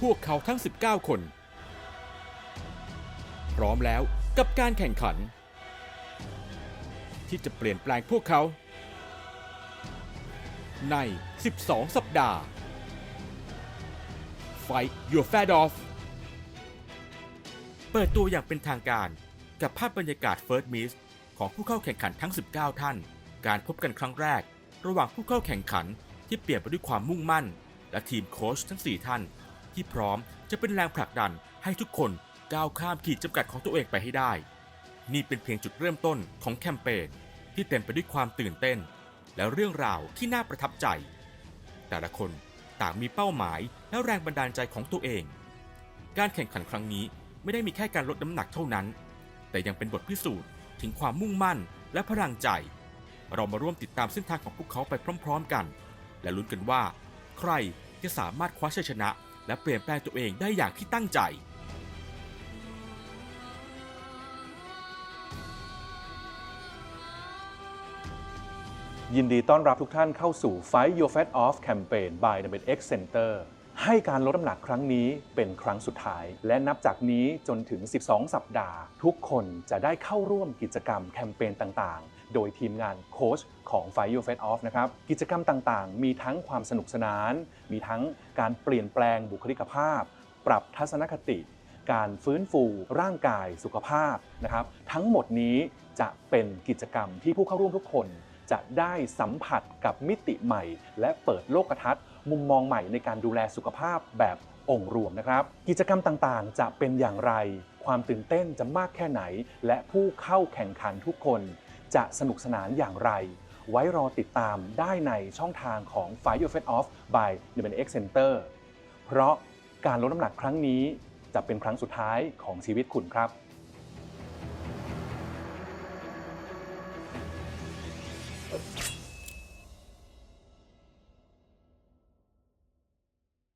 พวกเขาทั้ง 19 คน พร้อมแล้วกับการแข่งขัน ที่จะเปลี่ยนแปลงพวกเขา ใน 12 สัปดาห์ Fight Your Fat Off เปิดตัวอย่างเป็นทางการกับภาพบรรยากาศ First Miss ของผู้เข้าแข่งขันทั้ง 19 ท่าน การพบกันครั้งแรก ระหว่างผู้เข้าแข่งขันที่เปลี่ยนไปด้วยความมุ่งมั่น และทีมโค้ชทั้ง 4 ท่าน ที่พร้อมจะเป็นแรงผลักดันให้ทุกคนก้าวข้ามขีดจำกัดของตัวเองไปให้ได้ นี่เป็นเพียงจุดเริ่มต้นของแคมเปญที่เต็มไปด้วยความตื่นเต้น และเรื่องราวที่น่าประทับใจ แต่ละคนต่างมีเป้าหมายและแรงบันดาลใจของตัวเอง การแข่งขันครั้งนี้ไม่ได้มีแค่การลดน้ำหนักเท่านั้น แต่ยังเป็นบทพิสูจน์ถึงความมุ่งมั่นและพลังใจ เรามาร่วมติดตามเส้นทางของพวกเขาไปพร้อม ๆ กัน และลุ้นกันว่า ใครจะสามารถคว้าชัยชนะ และเปลี่ยนแปลงตัวเองได้อย่างที่ตั้งใจยินดีต้อนรับทุกท่านเข้าสู่ Fight Your Fat Off Campaign by The Ben X Center ให้การลดน้ำหนักครั้งนี้เป็นครั้งสุดท้าย และนับจากนี้จนถึง 12 สัปดาห์ ทุกคนจะได้เข้าร่วมกิจกรรมแคมเปญต่างๆ โดยทีมงานโค้ชของ Fight Your Fat Off นะครับ กิจกรรมต่างๆ มีทั้งความสนุกสนาน มีทั้งการเปลี่ยนแปลงบุคลิกภาพ ปรับทัศนคติ การฟื้นฟูร่างกายสุขภาพนะครับ ทั้งหมดนี้จะเป็นกิจกรรมที่ผู้เข้าร่วมทุกคน จะได้สัมผัสกับมิติใหม่ และเปิดโลกทัศน์ มุมมองใหม่ในการดูแลสุขภาพแบบองค์รวมนะครับ กิจกรรมต่างๆ จะเป็นอย่างไร ความตื่นเต้นจะมากแค่ไหน และผู้เข้าแข่งขันทุกคน จะสนุกสนานอย่างไร ไว้รอติดตามได้ในช่องทางของ Fire Your Fat Off by The Ben X Center เพราะการลดน้ำหนักครั้งนี้จะเป็นครั้งสุดท้ายของชีวิตคุณครับ